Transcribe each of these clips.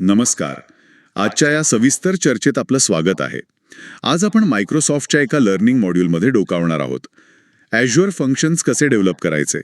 नमस्कार. आजच्या या सविस्तर चर्चेत आपलं स्वागत आहे. आज आपण मायक्रोसॉफ्टच्या एका लर्निंग मॉड्यूलमध्ये डोकावणार आहोत. ॲज्युअर फंक्शन्स कसे डेव्हलप करायचे?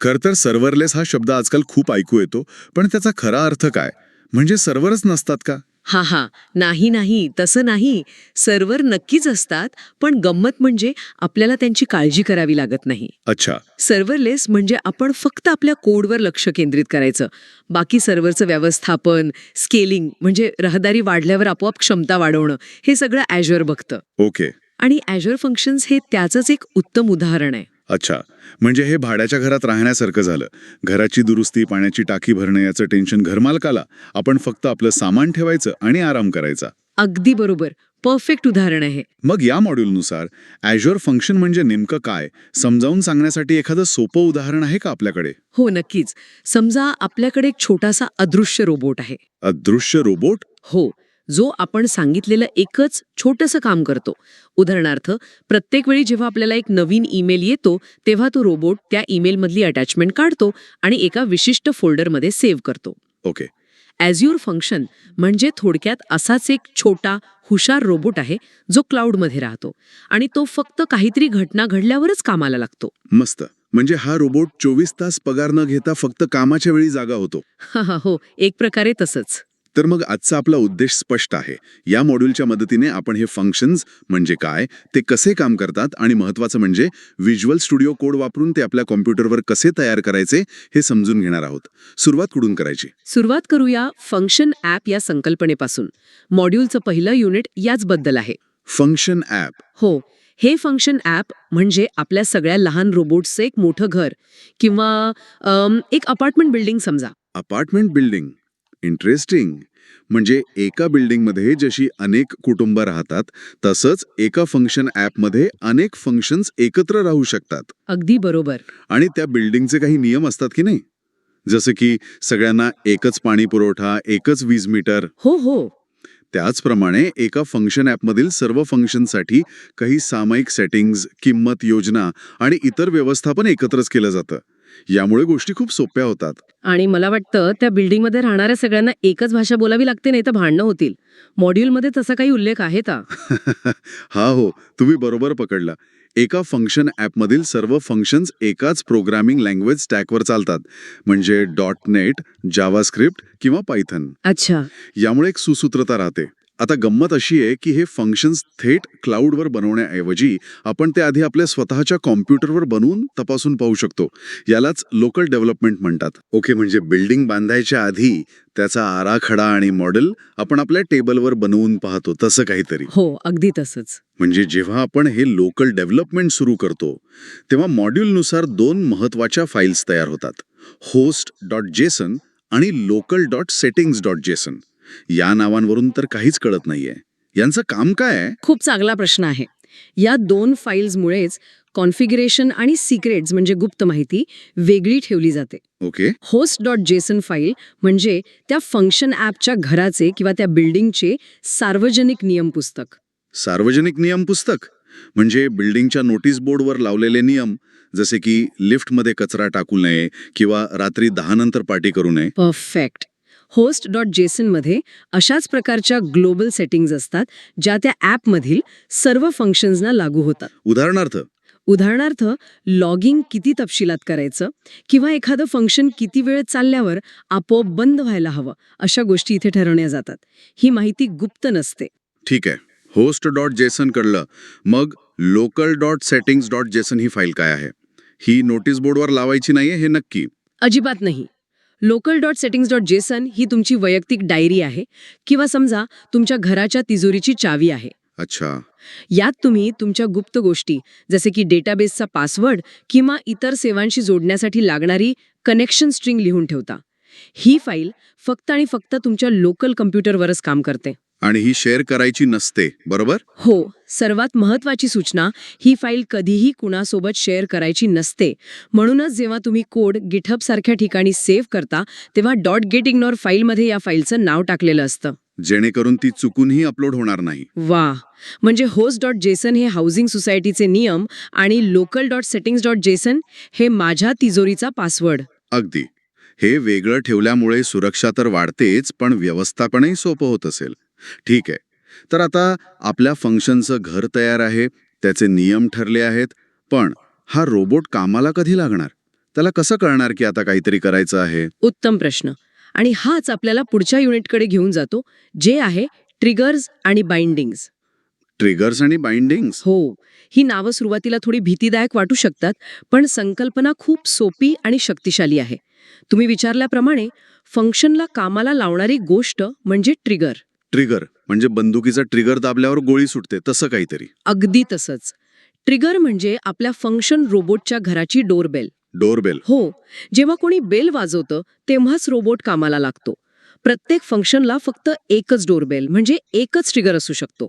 खरं तर सर्व्हरलेस हा शब्द आजकाल खूप ऐकू येतो पण त्याचा खरा अर्थ काय? म्हणजे सर्व्हरच नसतात का? हा हा. नाही नाही. तसं नाही. सर्व्हर नक्कीच असतात पण गंमत म्हणजे आपल्याला त्यांची काळजी करावी लागत नाही. अच्छा. सर्व्हरलेस म्हणजे आपण फक्त आपल्या कोडवर लक्ष केंद्रित करायचं. बाकी सर्व्हरचं व्यवस्थापन स्केलिंग म्हणजे रहदारी वाढल्यावर आपोआप क्षमता वाढवणं हे सगळं ॲज्युअर बघतं. ओके. आणि ॲज्युअर फंक्शन्स हे त्याचंच एक उत्तम उदाहरण आहे. अच्छा. म्हणजे हे भाड्याच्या घरात राहण्यासारखं झालं. घराची दुरुस्ती पाण्याची टाकी भरणं याचं टेन्शन घरमालकाला. आपण फक्त आपलं सामान ठेवायचं आणि आराम करायचा. अगदी बरोबर. परफेक्ट उदाहरण आहे मग या मॉड्यूलनुसार ॲज्युअर फंक्शन म्हणजे नेमकं काय? समजावून सांगण्यासाठी एखादं सोपं उदाहरण आहे का आपल्याकडे? हो नक्कीच. समजा आपल्याकडे एक छोटासा अदृश्य रोबोट आहे. अदृश्य रोबोट हो. जो आपण सांगितलेलं एकच छोटंसं काम करतो. उदाहरणार्थ प्रत्येक वेळी जेव्हा आपल्याला एक नवीन ईमेल येतो तेव्हा तो रोबोट त्या ईमेलमधली अटॅचमेंट काढतो आणि एका विशिष्ट फोल्डरमध्ये सेव्ह करतो. ओके. ॲज्युअर फंक्शन म्हणजे थोडक्यात असाच एक छोटा हुशार रोबोट आहे जो क्लाउडमध्ये राहतो आणि तो फक्त काहीतरी घटना घडल्यावरच कामाला लागतो. मस्त. म्हणजे हा रोबोट चोवीस तास पगार न घेता फक्त कामाच्या वेळी जागा होतो. हा हा हो एक प्रकारे तसंच. तर मग आजचा आपला उद्देश स्पष्ट आहे. या मॉड्यूलच्या मदतीने आपण हे फंक्शन्स म्हणजे काय ते कसे काम करतात आणि महत्वाचं म्हणजे व्हिज्युअल स्टुडिओ कोड वापरून ते आपल्या कॉम्प्युटरवर कसे तयार करायचे हे समजून घेणार आहोत. सुरुवात कुठून करायची? सुरुवात करूया फंक्शन ॲप या संकल्पनेपासून. मॉड्यूलचं पहिलं युनिट याचबद्दल आहे. फंक्शन ॲप हो हे फंक्शन ॲप म्हणजे आपल्या सगळ्या लहान रोबोट्सचं एक मोठं घर किंवा एक अपार्टमेंट बिल्डिंग समजा. अपार्टमेंट बिल्डिंग इंटरेस्टिंग म्हणजे एका बिल्डिंगमध्ये जशी अनेक कुटुंब राहतात तसंच एका फंक्शन ॲपमध्ये अनेक फंक्शन्स एकत्र राहू शकतात. अगदी बरोबर. आणि त्या बिल्डिंगचे काही नियम असतात की नाही? जसं की सगळ्यांना एकच पाणी पुरवठा एकच वीज मीटर. हो हो. त्याचप्रमाणे एका फंक्शन ॲपमधील सर्व फंक्शनसाठी काही सामायिक सेटिंग्ज किंमत योजना आणि इतर व्यवस्थापन एकत्रच केलं जातं. यामुळे गोष्टी खूप सोप्या होतात. आणि मला वाटतं त्या बिल्डिंगमध्ये राहणाऱ्या सगळ्यांना एकच भाषा बोलावी लागते नाही तर भांडणं होतील. मॉड्यूलमध्ये तसा काही उल्लेख आहे का? हा हो तुम्ही बरोबर पकडला. एका फंक्शन ॲपमधील सर्व फंक्शन्स एकाच प्रोग्रामिंग लँग्वेज स्टॅकवर चालतात. म्हणजे डॉट नेट जावास्क्रिप्ट किंवा पायथन अच्छा. यामुळे एक सुसूत्रता राहते. आता गंमत अशी आहे की हे फंक्शन्स थेट क्लाउडवर बनवण्याऐवजी आपण ते आधी आपल्या स्वतःच्या कॉम्प्युटरवर बनवून तपासून पाहू शकतो. यालाच लोकल डेव्हलपमेंट म्हणतात. ओके म्हणजे बिल्डिंग बांधायच्या आधी त्याचा आराखडा आणि मॉडेल आपण आपल्या टेबलवर बनवून पाहतो तसं काहीतरी. हो अगदी तसंच. म्हणजे जेव्हा आपण हे लोकल डेव्हलपमेंट सुरू करतो तेव्हा मॉड्यूलनुसार दोन महत्त्वाच्या फाईल्स तयार होतात. होस्ट डॉट जेसन आणि local dot settings dot JSON या नावांवरून तर काहीच कळत नाहीये. यांचं काम काय आहे? खूप चांगला प्रश्न आहे. या दोन फाईल्समुळेच कॉन्फिगरेशन आणि सिक्रेट्स म्हणजे गुप्त माहिती वेगळी ठेवली जाते. Okay. Host dot JSON file म्हणजे त्या फंक्शन ॲपच्या घराचे किंवा त्या बिल्डिंगचे सार्वजनिक नियम पुस्तक. सार्वजनिक नियम पुस्तक? म्हणजे बिल्डिंगच्या नोटीस बोर्डवर लावलेले नियम जसे की लिफ्टमध्ये कचरा टाकू नये किंवा रात्री दहा नंतर पार्टी करू नये? परफेक्ट. होस्ट डॉट जेसनमध्ये अशाच प्रकारच्या ग्लोबल सेटिंग्ज असतात ज्या त्या ॲपमधील सर्व फंक्शन्सना लागू होतात. उदाहरणार्थ? उदाहरणार्थ लॉगिंग किती तपशिलात करायचं किंवा एखादं फंक्शन किती वेळ चालल्यावर आपोआप बंद व्हायला हवं अशा गोष्टी इथे ठरवल्या जातात. ही माहिती गुप्त नसते. ठीक आहे. होस्ट डॉट जेसन कळलं. मग local dot settings dot JSON ही फाईल काय आहे? ही नोटीस बोर्डवर लावायची नाहीये हे नक्की? अजिबात नाही. Local dot settings dot JSON ही तुमची वैयक्तिक डायरी आहे किंवा समजा तुमच्या घराच्या तिजोरीची चावी आहे. अच्छा. यात तुम्ही तुमच्या गुप्त गोष्टी जसे की डेटाबेसचा पासवर्ड किंवा इतर सेवांशी जोडण्यासाठी लागणारी कनेक्शन स्ट्रिंग लिहून ठेवता. ही फाईल फक्त आणि फक्त तुमच्या लोकल कम्प्युटरवरच काम करते. आणि ही शेअर करायची नसते बरोबर? हो सर्वात महत्वाची सूचना ही फाईल कधीही कुणासोबत शेअर करायची नसते. म्हणूनच जेव्हा तुम्ही कोड गिटहब सारख्या ठिकाणी सेव्ह करता तेव्हा डॉट गेट इग्नोर फाईलमध्ये या फाईलचं नाव टाकलेलं असतं. जेणेकरून ती चुकूनही अपलोड होणार नाही. वा! म्हणजे होस्ट डॉट जेसन हे हाऊसिंग सोसायटीचे नियम आणि local dot settings dot JSON हे माझ्या तिजोरीचा पासवर्ड अगदी. हे वेगळं ठेवल्यामुळे सुरक्षा तर वाढतेच पण व्यवस्थापनही सोपं होत असेल. ठीक आहे. तर आता आपल्या फंक्शनचं घर तयार आहे त्याचे नियम ठरले आहेत पण हा रोबोट कामाला कधी लागणार? त्याला कसं कळणार की आता काहीतरी करायचं आहे? उत्तम प्रश्न. आणि हाच आपल्याला पुढच्या युनिटकडे घेऊन जातो जे आहे ट्रिगर्स आणि बाइंडिंग्स ट्रिगर्स आणि बाइंडिंग्स हो. ही नावं सुरुवातीला थोडी भीतीदायक वाटू शकतात पण संकल्पना खूप सोपी आणि शक्तिशाली आहे. तुम्ही विचारल्याप्रमाणे फंक्शनला कामाला लावणारी गोष्ट म्हणजे ट्रिगर ट्रिगर म्हणजे बंदुकीचा ट्रिगर दाबल्यावर गोळी सुटते तसं काहीतरी. अगदी तसंच. ट्रिगर म्हणजे आपल्या फंक्शन रोबोटच्या घराची डोरबेल डोरबेल हो जेव्हा कोणी बेल वाजवतं तेव्हाच रोबोट कामाला लागतो. प्रत्येक फंक्शनला फक्त एकच डोरबेल म्हणजे एकच ट्रिगर असू शकतो.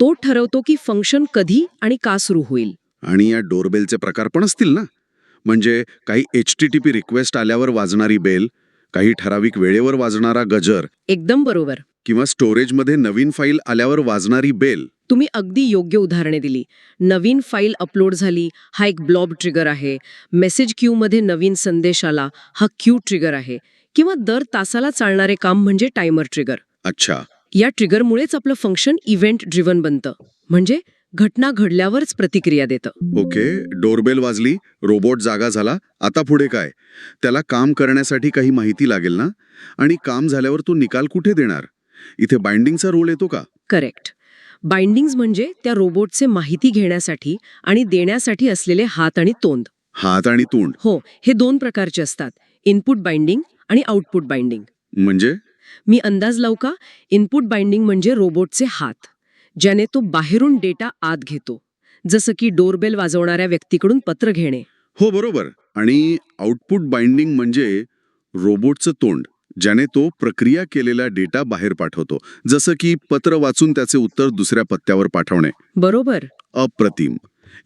तो ठरवतो की फंक्शन कधी आणि का सुरू होईल. आणि या डोरबेलचे प्रकार पण असतील ना? म्हणजे काही H T T P request आल्यावर वाजणारी बेल काही ठराविक वेळेवर वाजणारा गजर. एकदम बरोबर. किंवा स्टोरेजमध्ये नवीन फाईल आल्यावर वाजणारी बेल तुम्ही अगदी योग्य उदाहरणे दिली. नवीन फाईल अपलोड झाली हा एक ब्लॉब ट्रिगर आहे. मेसेज क्यूमध्ये नवीन संदेश आला हा क्यू ट्रिगर आहे. किंवा दर तासाला चालणारे काम म्हणजे टायमर ट्रिगर अच्छा. या ट्रिगरमुळेच आपलं फंक्शन इव्हेंट ड्रिव्हन बनतं. म्हणजे घटना घडल्यावरच प्रतिक्रिया देतं. ओके डोरबेल वाजली रोबोट जागा झाला आता पुढे काय? त्याला काम करण्यासाठी काही माहिती लागेल ना? आणि काम झाल्यावर तो निकाल कुठे देणार? इथे बाइंडिंगचा रोल येतो का? करेक्ट. बाइंडिंग्ज म्हणजे त्या रोबोटचे माहिती घेण्यासाठी आणि देण्यासाठी असलेले हात आणि तोंड. हात आणि तोंड. हो हे दोन प्रकारचे असतात. इनपुट बाइंडिंग आणि आउटपुट बाइंडिंग. म्हणजे? मी अंदाज लावू का? इनपुट बाइंडिंग म्हणजे रोबोटचे हात ज्याने तो बाहेरून डेटा आत घेतो जसं की डोरबेल वाजवणाऱ्या व्यक्तीकडून पत्र घेणे. हो बरोबर. आणि आउटपुट बाइंडिंग म्हणजे रोबोटचं तोंड. ज्याने तो प्रक्रिया केलेला डेटा बाहेर पाठवतो जसं की पत्र वाचून त्याचे उत्तर दुसऱ्या पत्त्यावर पाठवणे. बरोबर. अप्रतिम.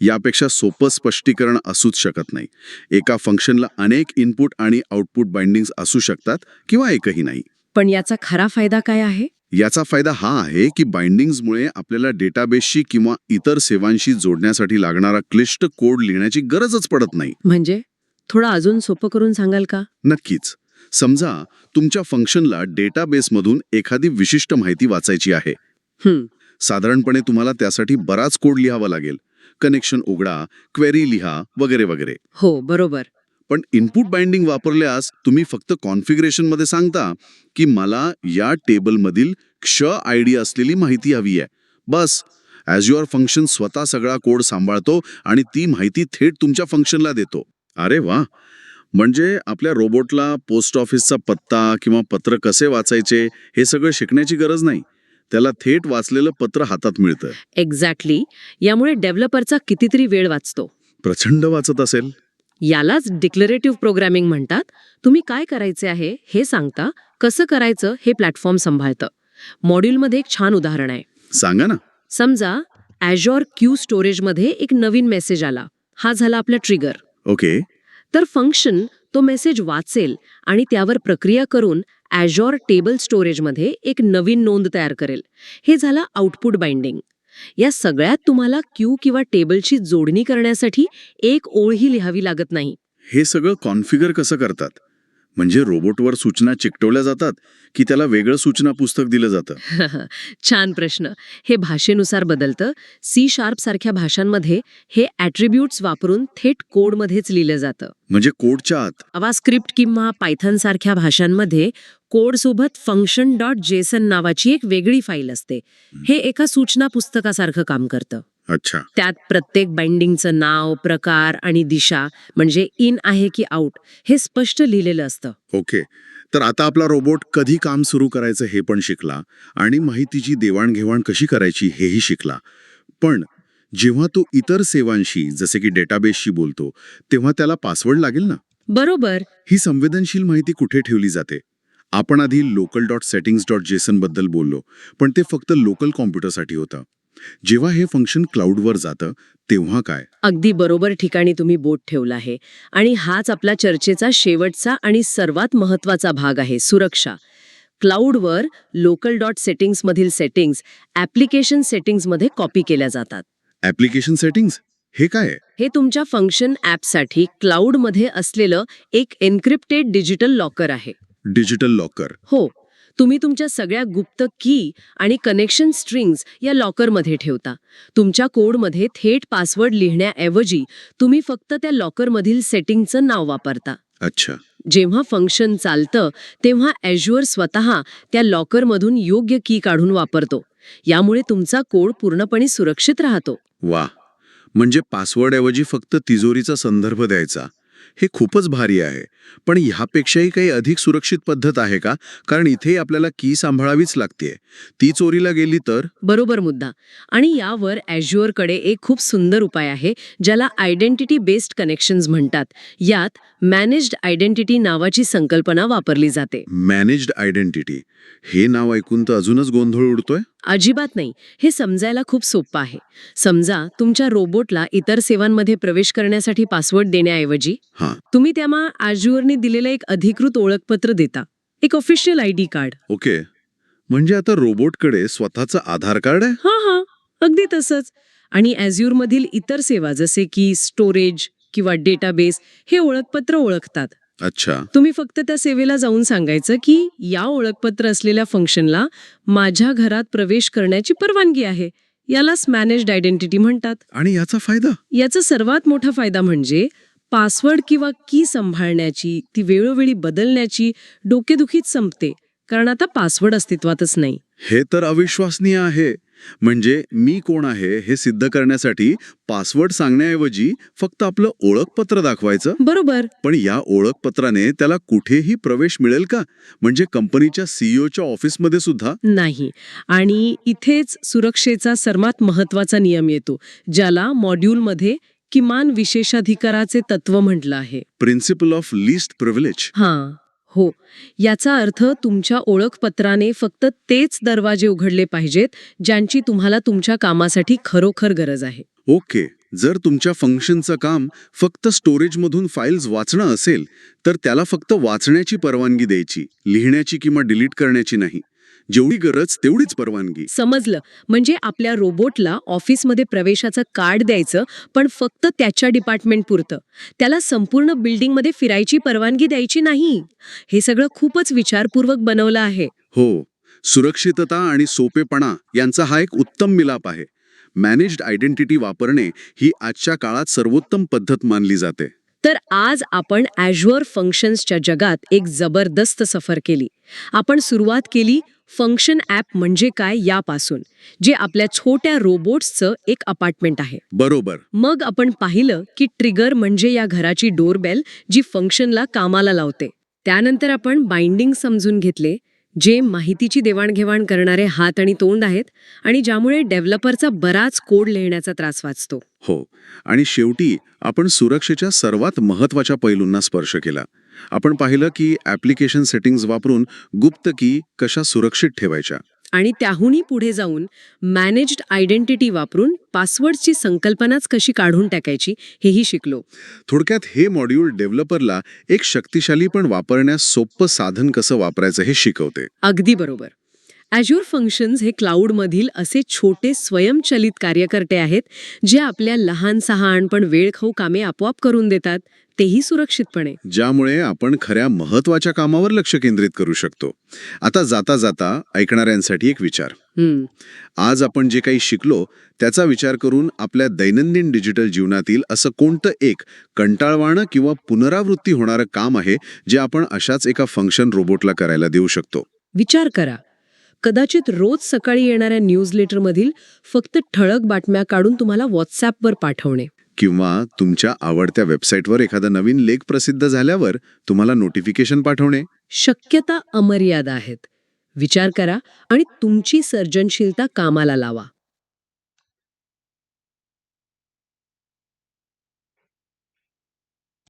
यापेक्षा सोपं स्पष्टीकरण असूच शकत नाही. एका फंक्शनला अनेक इनपुट आणि आउटपुट बाइंडिंग्स असू शकतात किंवा एकही नाही. पण याचा खरा फायदा काय आहे? याचा फायदा हा आहे की बाइंडिंग्समुळे आपल्याला डेटाबेसशी किंवा इतर सेवांशी जोडण्यासाठी लागणारा क्लिष्ट कोड लिहिण्याची गरजच पडत नाही. म्हणजे? थोडं अजून सोपं करून सांगाल का? नक्कीच. समजा तुमच्या फंक्शनला डेटाबेसमधून एखादी विशिष्ट माहिती वाचायची आहे. साधारणपणे तुम्हाला त्यासाठी बराच कोड लिहावा लागेल. कनेक्शन उघडा क्वेरी लिहा वगैरे वगैरे. हो बरोबर. पण इनपुट बाइंडिंग वापरल्यास तुम्ही फक्त कॉन्फिगरेशनमध्ये सांगता की मला या टेबलमधील क्ष आय डी असलेली माहिती हवी आहे. बस. ॲज युअर फंक्शन स्वतः सगळा कोड सांभाळतो आणि ती माहिती थेट तुमच्या फंक्शनला देतो. अरे वा! म्हणजे आपल्या रोबोटला पोस्ट ऑफिसचा पत्ता किंवा पत्र कसे वाचायचे हे सगळं शिकण्याची गरज नाही. त्याला थेट वाचलेलं पत्र हातात मिळतं. एक्झॅक्टली यामुळे डेव्हलपरचा कितीतरी वेळ वाचतो. प्रचंड वाचत असेल. यालाच डिक्लरेटिव्ह प्रोग्रॅमिंग म्हणतात. तुम्ही काय करायचे आहे हे सांगता कसं करायचं हे प्लॅटफॉर्म सांभाळतं. मॉड्यूलमध्ये एक छान उदाहरण आहे. सांगा ना. समजा ॲझॉर क्यू स्टोरेजमध्ये एक नवीन मेसेज आला. हा झाला आपला ट्रिगर ओके तर फंक्शन तो मेसेज वाचेल आणि त्यावर प्रक्रिया करून ॲझॉर टेबल स्टोरेजमध्ये एक नवीन नोंद तयार करेल. हे झालं आउटपुट बाइंडिंग या सगळ्यात तुम्हाला क्यू किंवा टेबलची जोडणी करण्यासाठी एक ओळही लिहावी लागत नाही. हे सगळं कॉन्फिगर कसं करतात? म्हणजे रोबोटवर सूचना चिकटवल्या जातात की त्याला वेगळं सूचना पुस्तक दिलं जातं. छान प्रश्न. हे भाषेनुसार बदलतं. सी शार्प सारख्या भाषांमध्ये हे ॲट्रिब्यूट्स वापरून थेट कोडमध्येच लिहिलं जातं. म्हणजे कोडच्या आत. अवा स्क्रिप्ट किंवा पायथन सारख्या भाषांमध्ये कोडसोबत फंक्शन डॉट जेसन नावाची एक वेगळी फाईल असते. हे एका सूचना पुस्तकासारखं काम करतं. अच्छा. त्यात प्रत्येक बाइंडिंगचं नाव प्रकार आणि दिशा म्हणजे इन आहे की आउट हे स्पष्ट लिहिलेलं असतं. ओके. तर आता आपला रोबोट कधी काम सुरू करायचं हे पण शिकला आणि माहितीची देवाणघेवाण कशी करायची हेही शिकला. पण जेव्हा तो इतर सेवांशी जसे की डेटाबेसशी बोलतो तेव्हा त्याला पासवर्ड लागेल ना? बरोबर. ही संवेदनशील माहिती कुठे ठेवली जाते? आपण आधी लोकल डॉट सेटिंग्स डॉट जेसनबद्दल बोललो पण ते फक्त लोकल कॉम्प्युटरसाठी होतं. जेव्हा हे फंक्शन क्लाउडवर जातं तेव्हा काय? अगदी बरोबर ठिकाणी तुम्ही बोट ठेवला आहे. आणि हाच आपला चर्चेचा शेवटचा आणि सर्वात महत्त्वाचा भाग आहे सुरक्षा. क्लाउडवर लोकल डॉट सेटिंग्समधील सेटिंग्स ॲप्लिकेशन सेटिंग्समध्ये कॉपी केल्या जातात. ॲप्लिकेशन सेटिंग्स हे काय? हे तुमच्या फंक्शन ॲपसाठी क्लाउडमध्ये असलेलं एक एन्क्रिप्टेड डिजिटल लॉकर आहे. डिजिटल लॉकर हो. तुम्ही तुमच्या सगळ्या गुप्त की आणि कनेक्शन स्ट्रिंग्स या लॉकरमध्ये ठेवता. तुमच्या कोडमध्ये थेट पासवर्ड लिहिण्याऐवजी तुम्ही फक्त त्या लॉकरमधील सेटिंगचं नाव वापरता. अच्छा. जेव्हा फंक्शन चालतं तेव्हा ॲज्युअर स्वतः त्या लॉकरमधून योग्य की काढून वापरतो. यामुळे तुमचा कोड पूर्णपणे सुरक्षित राहतो. वा म्हणजे पासवर्डऐवजी फक्त तिजोरीचा संदर्भ द्यायचा. हे खूपच भारी आहे. पण ह्यापेक्षाही काही अधिक सुरक्षित पद्धत आहे का? कारण इथे आपल्याला की सांभाळावीच लागते ती चोरीला गेली तर? बरोबर मुद्दा. आणि यावर ॲज्युअरकडे एक खूप सुंदर उपाय आहे ज्याला आयडेंटिटी बेस्ड कनेक्शन्स म्हणतात. यात मॅनेज्ड आयडेंटिटी नावाची संकल्पना वापरली जाते. मॅनेज्ड आयडेंटिटी हे नाव ऐकून तर अजूनच गोंधळ उडतोय? अजिबात नाही. हे समजायला खूप सोपं आहे. समजा तुमच्या रोबोटला इतर सेवांमध्ये प्रवेश करण्यासाठी पासवर्ड देण्याऐवजी हां. तुम्ही त्यामा आजूवरने दिलेलं एक अधिकृत ओळखपत्र देता. एक official I D card. Okay. म्हणजे आता रोबोटकडे स्वतःचं आधार कार्ड आहे? हां हां. अगदी तसंच. आणि ॲझ्युअरमधील इतर सेवा जसे की स्टोरेज किंवा डेटाबेस हे ओळखपत्र ओळखतात. अच्छा. तुम्ही फक्त त्या सेवेला जाऊन सांगायचं की या ओळखपत्र असलेल्या फंक्शनला माझ्या घरात प्रवेश करण्याची परवानगी आहे. यालाच मॅनेज्ड आयडेंटिटी म्हणतात. आणि याचा फायदा? याचा सर्वात मोठा फायदा म्हणजे पासवर्ड किंवा की सांभाळण्याची ती वेळोवेळी बदलण्याची डोकेदुखीच संपते कारण आता पासवर्ड अस्तित्वातच नाही. हे तर अविश्वसनीय आहे. म्हणजे मी कोण आहे हे सिद्ध करण्यासाठी पासवर्ड सांगण्याऐवजी फक्त आपलं ओळखपत्र दाखवायचं? बरोबर. पण या ओळखपत्राने त्याला कुठेही प्रवेश मिळेल का? म्हणजे कंपनीच्या सीईओच्या ऑफिसमध्ये सुद्धा? नाही. आणि इथेच सुरक्षेचा सर्वात महत्त्वाचा नियम येतो ज्याला मॉड्यूलमध्ये किमान विशेषाधिकाराचे तत्व म्हटलं आहे. प्रिन्सिपल ऑफ लिस्ट प्रिव्हिलेज हां. हो याचा अर्थ तुमच्या ओळखपत्राने फक्त तेच दरवाजे उघडले पाहिजेत ज्यांची तुम्हाला तुमच्या कामासाठी खरोखर गरज आहे. ओके जर तुमच्या फंक्शनचं काम फक्त स्टोरेजमधून फाईल्स वाचणं असेल तर त्याला फक्त वाचण्याची परवानगी द्यायची लिहिण्याची किंवा डिलीट करण्याची नाही. जेवढी गरज तेवढीच परवानगी. समजलं. म्हणजे आपल्या रोबोटला ऑफिसमध्ये प्रवेशाचं कार्ड द्यायचं पण फक्त त्याच्या डिपार्टमेंट पुरतं. त्याला संपूर्ण बिल्डिंगमध्ये फिरायची परवानगी द्यायची नाही. हे सगळं खूपच विचारपूर्वक बनवलं आहे. हो. सुरक्षितता आणि सोपेपणा यांचा हा एक उत्तम मिलाप आहे. मॅनेज्ड आयडेंटिटी वापरणे ही आजच्या काळात सर्वोत्तम पद्धत मानली जाते. तर आज आपण ॲज्युअर फंक्शन्सच्या जगात एक जबरदस्त सफर केली. आपण सुरुवात केली फंक्शन ॲप म्हणजे काय यापासून जे आपल्या छोट्या रोबोट्सचं एक अपार्टमेंट आहे. बरोबर. मग आपण पाहिलं की ट्रिगर म्हणजे या घराची डोरबेल जी फंक्शनला कामाला लावते. त्यानंतर आपण बाइंडिंग समजून घेतले जे माहितीची देवाणघेवाण करणारे हात आणि तोंड आहेत आणि ज्यामुळे डेव्हलपरचा बराच कोड लिहिण्याचा त्रास वाचतो. हो आणि शेवटी आपण सुरक्षेच्या सर्वात महत्त्वाच्या पैलूंना स्पर्श केला. आपण पाहिलं की ॲप्लिकेशन सेटिंग्ज वापरून गुप्त की कशा सुरक्षित ठेवायच्या. आणि त्याहूनही पुढे जाऊन मॅनेज्ड आयडेंटिटी वापरून पासवर्डची संकल्पनाच कशी काढून टाकायची हेही शिकलो. थोडक्यात हे मॉड्यूल डेव्हलपरला एक शक्तिशाली पण वापरण्यास सोपं साधन कसं वापरायचं हे शिकवते. अगदी बरोबर. ॲज्युअर फंक्शन्स हे क्लाउडमधील असे छोटे स्वयंचलित कार्यकर्ते आहेत जे आपल्या लहान सहान पण वेळखाऊ कामे आपोआप करून देतात तेही सुरक्षितपणे. ज्यामुळे आपण खऱ्या महत्त्वाच्या कामावर लक्ष केंद्रित करू शकतो. आता जाता जाता ऐकणाऱ्यांसाठी एक विचार. आज आपण जे काही शिकलो त्याचा विचार करून आपल्या दैनंदिन डिजिटल जीवनातील असं कोणतं एक कंटाळवाणं किंवा पुनरावृत्ती होणारं काम आहे जे आपण अशाच एका फंक्शन रोबोटला करायला देऊ शकतो? विचार करा. कदाचित रोज सकाळी येणाऱ्या न्यूजलेटरमधील फक्त ठळक बातम्या काढून तुम्हाला व्हॉट्सॲपवर पाठवणे. किंवा तुमच्या आवडत्या वेबसाईटवर एखादा नवीन लेख प्रसिद्ध झाल्यावर तुम्हाला नोटिफिकेशन पाठवणे. शक्यता अमर्याद आहेत. विचार करा आणि तुमची सर्जनशीलता कामाला लावा.